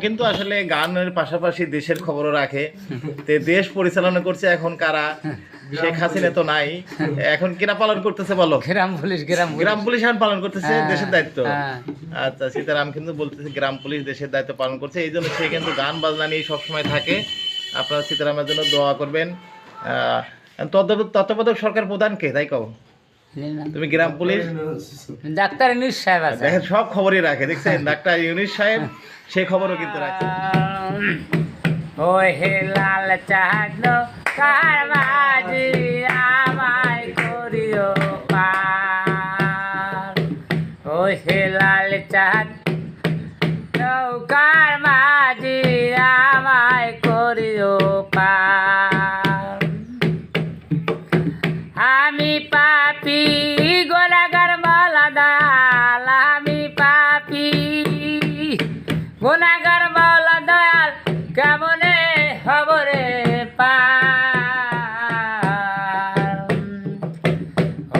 কিন্তু আসলে গানের পাশাপাশি দেশের খবরও রাখে। তে দেশ পরিচালনা করছে এখন কারা? শেখ হাসিনা তো নাই। এখন কিরা পালন করতেছে বলো? গ্রাম পুলিশ গ্রাম গ্রাম পুলিশ এখন পালন করতেছে হ্যাঁ, দেশের দায়িত্ব। হ্যাঁ। আচ্ছা সীতারাম কিন্তু বলতেছে গ্রাম পুলিশ দেশের দায়িত্ব পালন করছে। এই জন্য সে কিন্তু গান বাজনা নিয়ে সবসময় থাকে। আপনারা সীতারামের জন্য দোয়া করবেন। আহ, তত্ত্বাবধায়ক সরকার প্রধান কে? তাই কও। তুমি গ্রাম পুলিশ? ডাক্তার ইউনিশ সাহেব আছে। দেখেন সব খবরই রাখে দেখছেন? ডাক্তার ইউনিশ সাহেব সেই খবরও কিন্তু রাখে। ওই হে লাল চাঁদ কার বাজি আমায় করিও পার। ওই হে লাল চাঁদ নৌকার মাঝি মাওলা দয়াল, কেমনে খবরে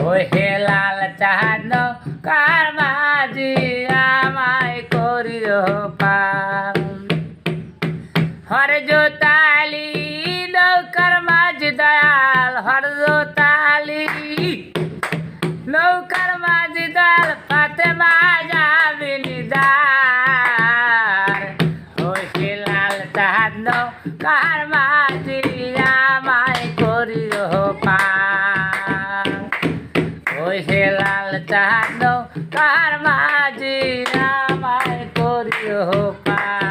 ওই হে লাল চাহান কার মাঝি আমায় করিও হর জোতালি, নৌকার মাঝ দয়াল, হর জোতালি, নৌকার মাঝ দয়াল পাতে লাল কার মাঝি আমায় করিও ওই হে লাল চাহাদ কার মাঝি আমায় করিও পার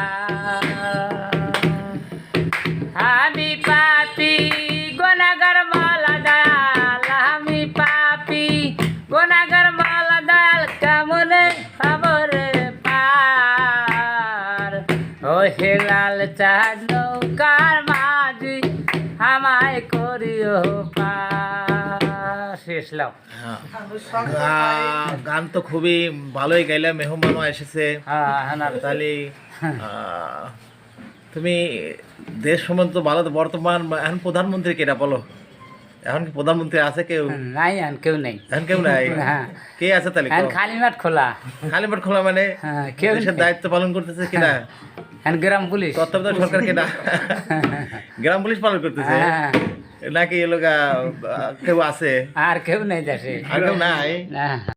ও হে লাল চাঁদ নৌকার মাঝি আমায় করিও পার শেষ লাও হ্যাঁ। গান তো খুবই ভালোই গাইলে মেহমানও এসেছে। হ্যাঁ তাহলে তুমি দেশ সম্বন্ধে তো ভালো বর্তমান এখন প্রধানমন্ত্রী কেটা বলো? এখন কি প্রধানমন্ত্রী আছে কেউ? নাই আর কেউ নেই। এখন কেউ নাই? হ্যাঁ। কে আছে তাহলে এখন খালি মাঠ খোলা। খালি মাঠ খোলা মানে কেউ দেশের দায়িত্ব পালন করতেছে কিনা? এখন গ্রাম পুলিশ তত্ত্বাবধায়ক সরকার কেনা গ্রাম পুলিশ পালন করতেছে। হ্যাঁ। নাকি এলাকা কেউ আছে? আর কেউ নেই দেশে। আর কেউ নাই? না